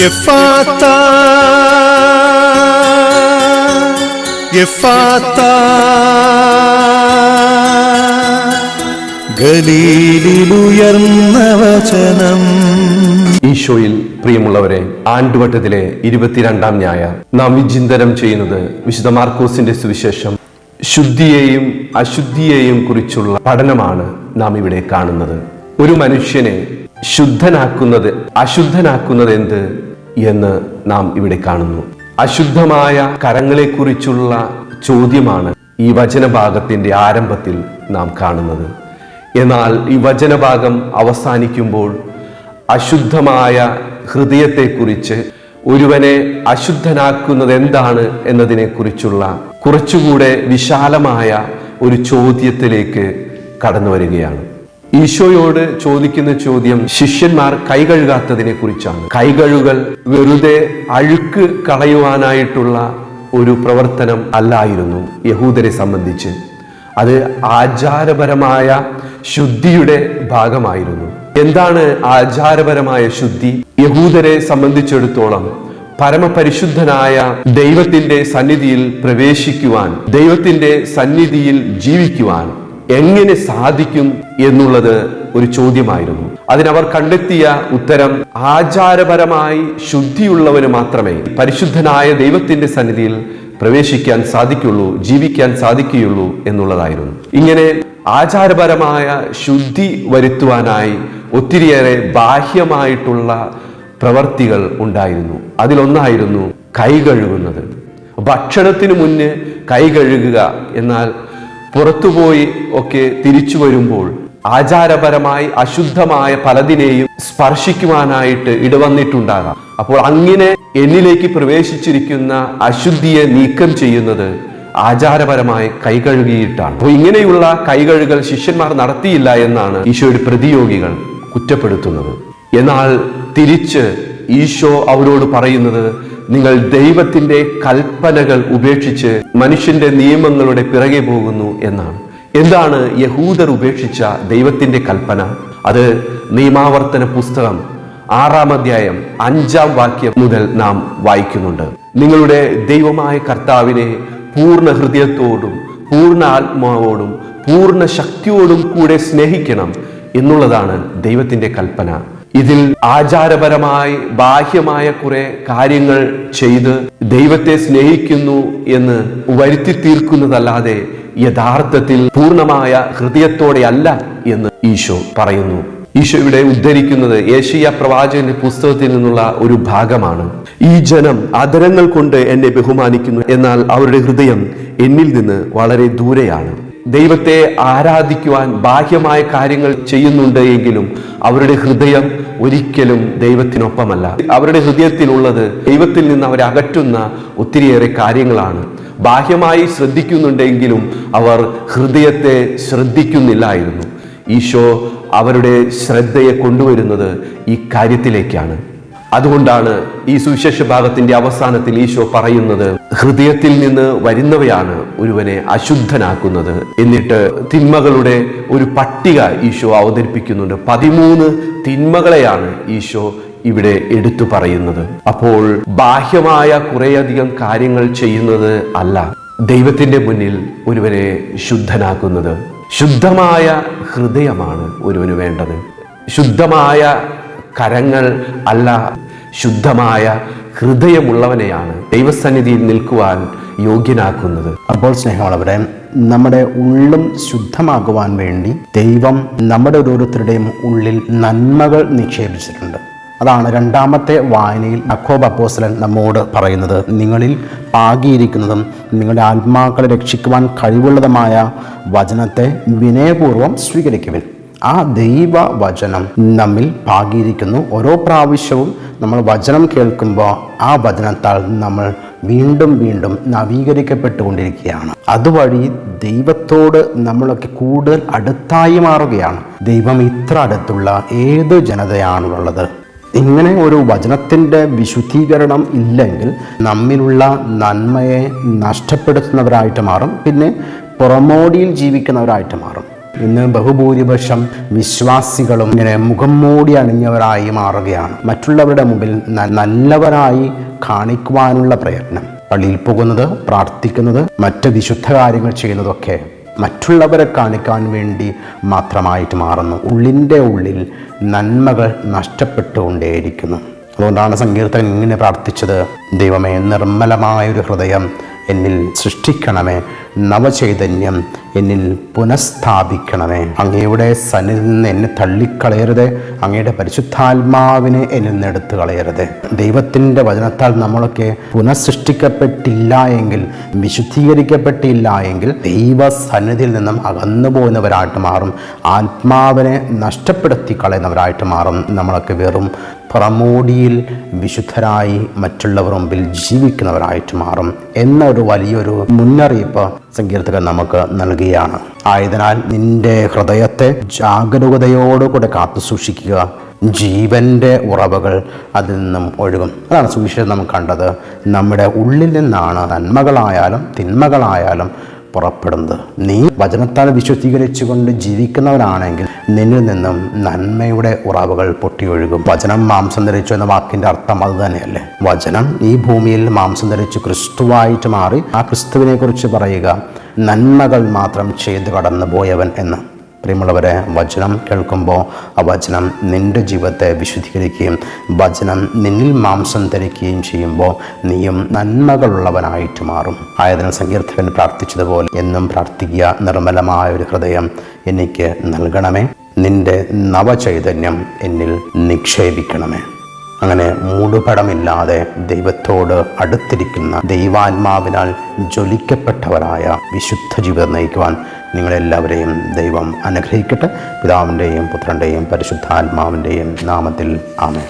എഫാത്ത വചനം. ഈശോയിൽ പ്രിയമുള്ളവരെ ആണ്ടുവട്ടത്തിലെ ഇരുപത്തിരണ്ടാം ഞായർ. നാം വിചിന്തനം ചെയ്യുന്നത് വിശുദ്ധ മാർക്കോസിന്റെ സുവിശേഷം. ശുദ്ധിയെയും അശുദ്ധിയെയും കുറിച്ചുള്ള പഠനമാണ് നാം ഇവിടെ കാണുന്നത്. ഒരു മനുഷ്യനെ ശുദ്ധനാക്കുന്നത് അശുദ്ധനാക്കുന്നത് എന്ത്? എന്ന് നാം ഇവിടെ കാണുന്നു. അശുദ്ധമായ കരങ്ങളെക്കുറിച്ചുള്ള ചോദ്യമാണ് ഈ വചനഭാഗത്തിന്റെ ആരംഭത്തിൽ നാം കാണുന്നത്. എന്നാൽ ഈ വചനഭാഗം അവസാനിക്കുമ്പോൾ അശുദ്ധമായ ഹൃദയത്തെക്കുറിച്ച് ഒരുവനെ അശുദ്ധനാക്കുന്നത് എന്താണ് എന്നതിനെക്കുറിച്ചുള്ള കുറച്ചുകൂടെ വിശാലമായ ഒരു ചോദ്യത്തിലേക്ക് കടന്നു വരികയാണ്. ഈശോയോട് ചോദിക്കുന്ന ചോദ്യം ശിഷ്യന്മാർ കൈ കഴുകാത്തതിനെ കുറിച്ചാണ് കൈകഴുകൽ വെറുതെ അഴുക്ക് കളയുവാനായിട്ടുള്ള ഒരു പ്രവർത്തനം അല്ലായിരുന്നു യഹൂദരെ സംബന്ധിച്ച്. അത് ആചാരപരമായ ശുദ്ധിയുടെ ഭാഗമായിരുന്നു. എന്താണ് ആചാരപരമായ ശുദ്ധി? യഹൂദരെ സംബന്ധിച്ചിടത്തോളം പരമപരിശുദ്ധനായ ദൈവത്തിന്റെ സന്നിധിയിൽ പ്രവേശിക്കുവാൻ ദൈവത്തിന്റെ സന്നിധിയിൽ ജീവിക്കുവാൻ എങ്ങനെ സാധിക്കും എന്നുള്ളത് ഒരു ചോദ്യമായിരുന്നു. അതിനവർ കണ്ടെത്തിയ ഉത്തരം ആചാരപരമായി ശുദ്ധിയുള്ളവന് മാത്രമേ പരിശുദ്ധനായ ദൈവത്തിന്റെ സന്നിധിയിൽ പ്രവേശിക്കാൻ സാധിക്കുള്ളൂ ജീവിക്കാൻ സാധിക്കുകയുള്ളൂ എന്നുള്ളതായിരുന്നു. ഇങ്ങനെ ആചാരപരമായ ശുദ്ധി വരുത്തുവാനായി ഒത്തിരിയേറെ ബാഹ്യമായിട്ടുള്ള പ്രവർത്തികൾ ഉണ്ടായിരുന്നു. അതിലൊന്നായിരുന്നു കൈ കഴുകുന്നത്. ഭക്ഷണത്തിന് മുന്നേ കൈ കഴുകുക എന്നാൽ പുറത്തുപോയി ഒക്കെ തിരിച്ചു വരുമ്പോൾ ആചാരപരമായി അശുദ്ധമായ പലതിനെയും സ്പർശിക്കുവാനായിട്ട് ഇടവന്നിട്ടുണ്ടാകാം. അപ്പോൾ അങ്ങനെ എന്നിലേക്ക് പ്രവേശിച്ചിരിക്കുന്ന അശുദ്ധിയെ നീക്കം ചെയ്യുന്നത് ആചാരപരമായി കൈകഴുകിയിട്ടാണ്. അപ്പോൾ ഇങ്ങനെയുള്ള കൈകഴുകൽ ശിഷ്യന്മാർ നടത്തിയില്ല എന്നാണ് ഈശോയുടെ പ്രതിയോഗികൾ കുറ്റപ്പെടുത്തുന്നത്. എന്നാൽ തിരിച്ച് ഈശോ അവരോട് പറയുന്നത് നിങ്ങൾ ദൈവത്തിന്റെ കൽപ്പനകൾ ഉപേക്ഷിച്ച് മനുഷ്യന്റെ നിയമങ്ങളുടെ പിറകെ പോകുന്നു എന്നാണ്. എന്താണ് യഹൂദർ ഉപേക്ഷിച്ച ദൈവത്തിന്റെ കൽപ്പന? അത് നിയമാവർത്തന പുസ്തകം ആറാം അധ്യായം അഞ്ചാം വാക്യം മുതൽ നാം വായിക്കുന്നുണ്ട്. നിങ്ങളുടെ ദൈവമായ കർത്താവിനെ പൂർണ ഹൃദയത്തോടും പൂർണ ആത്മാവോടും പൂർണ ശക്തിയോടും കൂടെ സ്നേഹിക്കണം എന്നുള്ളതാണ് ദൈവത്തിന്റെ കൽപ്പന. ഇതിൽ ആചാരപരമായി ബാഹ്യമായ കുറെ കാര്യങ്ങൾ ചെയ്ത് ദൈവത്തെ സ്നേഹിക്കുന്നു എന്ന് വരുത്തി തീർക്കുന്നതല്ലാതെ യഥാർത്ഥത്തിൽ പൂർണമായ ഹൃദയത്തോടെ അല്ല എന്ന് ഈശോ പറയുന്നു. ഈശോ ഇവിടെ ഉദ്ധരിക്കുന്നത് ഏഷ്യ പ്രവാചകന്റെ പുസ്തകത്തിൽ നിന്നുള്ള ഒരു ഭാഗമാണ്. ഈ ജനം അതരങ്ങൾ കൊണ്ട് എന്നെ ബഹുമാനിക്കുന്നു. എന്നാൽ അവരുടെ ഹൃദയം എന്നിൽ നിന്ന് വളരെ ദൂരെയാണ്. ദൈവത്തെ ആരാധിക്കുവാൻ ബാഹ്യമായ കാര്യങ്ങൾ ചെയ്യുന്നുണ്ട് എങ്കിലും അവരുടെ ഹൃദയം ഒരിക്കലും ദൈവത്തിനൊപ്പമല്ല. അവരുടെ ഹൃദയത്തിലുള്ളത് ദൈവത്തിൽ നിന്ന് അവരെ അകറ്റുന്ന ഒത്തിരിയേറെ കാര്യങ്ങളാണ്. ബാഹ്യമായി ശ്രദ്ധിക്കുന്നുണ്ടെങ്കിലും അവർ ഹൃദയത്തെ ശ്രദ്ധിക്കുന്നില്ലായിരുന്നു. ഈശോ അവരുടെ ശ്രദ്ധയെ കൊണ്ടുവരുന്നത് ഈ കാര്യത്തിലേക്കാണ്. അതുകൊണ്ടാണ് ഈ സുവിശേഷ ഭാഗത്തിന്റെ അവസാനത്തിൽ ഈശോ പറയുന്നത് ഹൃദയത്തിൽ നിന്ന് വരുന്നവയാണ് ഒരുവനെ അശുദ്ധനാക്കുന്നത്. എന്നിട്ട് തിന്മകളുടെ ഒരു പട്ടിക ഈശോ അവതരിപ്പിക്കുന്നുണ്ട്. പതിമൂന്ന് തിന്മകളെയാണ് ഈശോ ഇവിടെ എടുത്തു പറയുന്നത്. അപ്പോൾ ബാഹ്യമായ കുറേയധികം കാര്യങ്ങൾ ചെയ്യുന്നത് അല്ല ദൈവത്തിന്റെ മുന്നിൽ ഒരുവനെ ശുദ്ധനാക്കുന്നത്. ശുദ്ധമായ ഹൃദയമാണ് ഒരുവന് വേണ്ടത്. ശുദ്ധമായ കരങ്ങൾ അല്ല ശുദ്ധമായ ഹൃദയമുള്ളവനെയാണ് ദൈവസന്നിധിയിൽ നിൽക്കുവാൻ യോഗ്യനാക്കുന്നത്. അപ്പോൾ സ്നേഹമുള്ളവരെ നമ്മുടെ ഉള്ളും ശുദ്ധമാകുവാൻ വേണ്ടി ദൈവം നമ്മുടെ ഓരോരുത്തരുടെയും ഉള്ളിൽ നന്മകൾ നിക്ഷേപിച്ചിട്ടുണ്ട്. അതാണ് രണ്ടാമത്തെ വായനയിൽ അക്കോബ് അപ്പോസ്ലൻ നമ്മോട് പറയുന്നത്. നിങ്ങളിൽ പാകിയിരിക്കുന്നതും നിങ്ങളുടെ ആത്മാക്കളെ രക്ഷിക്കുവാൻ കഴിവുള്ളതുമായ വചനത്തെ വിനയപൂർവം സ്വീകരിക്കുവിൻ. ആ ദൈവ വചനം നമ്മിൽ പാകിയിരിക്കുന്നു ഓരോ പ്രാവശ്യവും നമ്മൾ വചനം കേൾക്കുമ്പോൾ ആ വചനത്താൽ നമ്മൾ വീണ്ടും വീണ്ടും നവീകരിക്കപ്പെട്ടുകൊണ്ടിരിക്കുകയാണ്. അതുവഴി ദൈവത്തോട് നമ്മളൊക്കെ കൂടുതൽ അടുത്തായി മാറുകയാണ്. ദൈവം ഇത്ര അടുത്തുള്ള ഏത് ജനതയാണുള്ളത്? ഇങ്ങനെ ഒരു വചനത്തിന്റെ വിശുദ്ധീകരണം ഇല്ലെങ്കിൽ നമ്മിലുള്ള നന്മയെ നഷ്ടപ്പെടുത്തുന്നവരായിട്ട് മാറും. പിന്നെ പുറമോടിയിൽ ജീവിക്കുന്നവരായിട്ട് മാറും. ഇന്ന് ബഹുഭൂരിപക്ഷം വിശ്വാസികളും ഇങ്ങനെ മുഖം മൂടി അണിഞ്ഞവരായി മാറുകയാണ്. മറ്റുള്ളവരുടെ മുമ്പിൽ നല്ലവരായി കാണിക്കുവാനുള്ള പ്രയത്നം. പള്ളിയിൽ പോകുന്നത് പ്രാർത്ഥിക്കുന്നത് മറ്റ് വിശുദ്ധ കാര്യങ്ങൾ ചെയ്യുന്നതൊക്കെ മറ്റുള്ളവരെ കാണിക്കാൻ വേണ്ടി മാത്രമായിട്ട് മാറുന്നു. ഉള്ളിന്റെ ഉള്ളിൽ നന്മകൾ നഷ്ടപ്പെട്ടുകൊണ്ടേയിരിക്കുന്നു. അതുകൊണ്ടാണ് സങ്കീർത്തകൻ ഇങ്ങനെ പ്രാർത്ഥിച്ചത് ദൈവമേ നിർമ്മലമായൊരു ഹൃദയം എന്നിൽ സൃഷ്ടിക്കണമേ നവചൈതന്യം എന്നിൽ പുനഃസ്ഥാപിക്കണമേ. അങ്ങയുടെ സന്നിൽ നിന്ന് എന്നെ തള്ളിക്കളയരുത് അങ്ങയുടെ പരിശുദ്ധാത്മാവിനെ എന്നിൽ നിന്ന് എടുത്തു കളയരുത്. ദൈവത്തിന്റെ വചനത്താൽ നമ്മളൊക്കെ പുനഃസൃഷ്ടിക്കപ്പെട്ടില്ല എങ്കിൽ വിശുദ്ധീകരിക്കപ്പെട്ടില്ല എങ്കിൽ ദൈവ സന്നിധിയിൽ നിന്നും അകന്നു പോകുന്നവരായിട്ട് മാറും ആത്മാവിനെ നഷ്ടപ്പെടുത്തി കളയുന്നവരായിട്ട് മാറും. നമ്മളൊക്കെ വെറും പുറമോടിയിൽ വിശുദ്ധരായി മറ്റുള്ളവർ മുമ്പിൽ ജീവിക്കുന്നവരായിട്ട് മാറും എന്നൊരു വലിയൊരു മുന്നറിയിപ്പ് സങ്കീർത്തകൻ നമുക്ക് നൽകുകയാണ്. ആയതിനാൽ നിന്റെ ഹൃദയത്തെ ജാഗരൂകതയോടുകൂടെ കാത്തു സൂക്ഷിക്കുക. ജീവന്റെ ഉറവകൾ അതിൽ നിന്നും ഒഴുകും. അതാണ് സുവിശേഷം നാം കണ്ടത്. നമ്മുടെ ഉള്ളിൽ നിന്നാണ് നന്മകളായാലും തിന്മകളായാലും പുറപ്പെടുന്നത്. നീ വചനത്താൽ വിശ്വസീകരിച്ചുകൊണ്ട് ജീവിക്കുന്നവനാണെങ്കിൽ നിന്നിൽ നിന്നും നന്മയുടെ ഉറവുകൾ പൊട്ടിയൊഴുകും. വചനം മാംസം ധരിച്ചു എന്ന വാക്കിന്റെ അർത്ഥം അത് തന്നെയല്ലേ? വചനം ഈ ഭൂമിയിൽ മാംസം ധരിച്ച് ക്രിസ്തുവായിട്ട് മാറി ആ ക്രിസ്തുവിനെ കുറിച്ച് പറയുക നന്മകൾ മാത്രം ചെയ്തു കടന്നു പോയവൻ എന്ന്. പ്രിയമുള്ളവരെ വചനം കേൾക്കുമ്പോൾ ആ വചനം നിന്റെ ജീവിതത്തെ വിശുദ്ധീകരിക്കുകയും വചനം നിന്നിൽ മാംസം ധരിക്കുകയും ചെയ്യുമ്പോൾ നീയും നന്മകളുള്ളവനായിട്ട് മാറും. ആയതിനാൽ സങ്കീർത്തകൻ പ്രാർത്ഥിച്ചതുപോലെ എന്നും പ്രാർത്ഥിക്കുക. നിർമ്മലമായ ഒരു ഹൃദയം എനിക്ക് നൽകണമേ. നിന്റെ നവചൈതന്യം എന്നിൽ നിക്ഷേപിക്കണമേ. അങ്ങനെ മൂടുപടമില്ലാതെ ദൈവത്തോട് അടുത്തിരിക്കുന്ന ദൈവാത്മാവിനാൽ ജ്വലിക്കപ്പെട്ടവരായ വിശുദ്ധ ജീവിതം നയിക്കുവാൻ നിങ്ങളെല്ലാവരെയും ദൈവം അനുഗ്രഹിക്കട്ടെ. പിതാവിന്റെയും പുത്രന്റെയും പരിശുദ്ധാത്മാവിന്റെയും നാമത്തിൽ ആമേ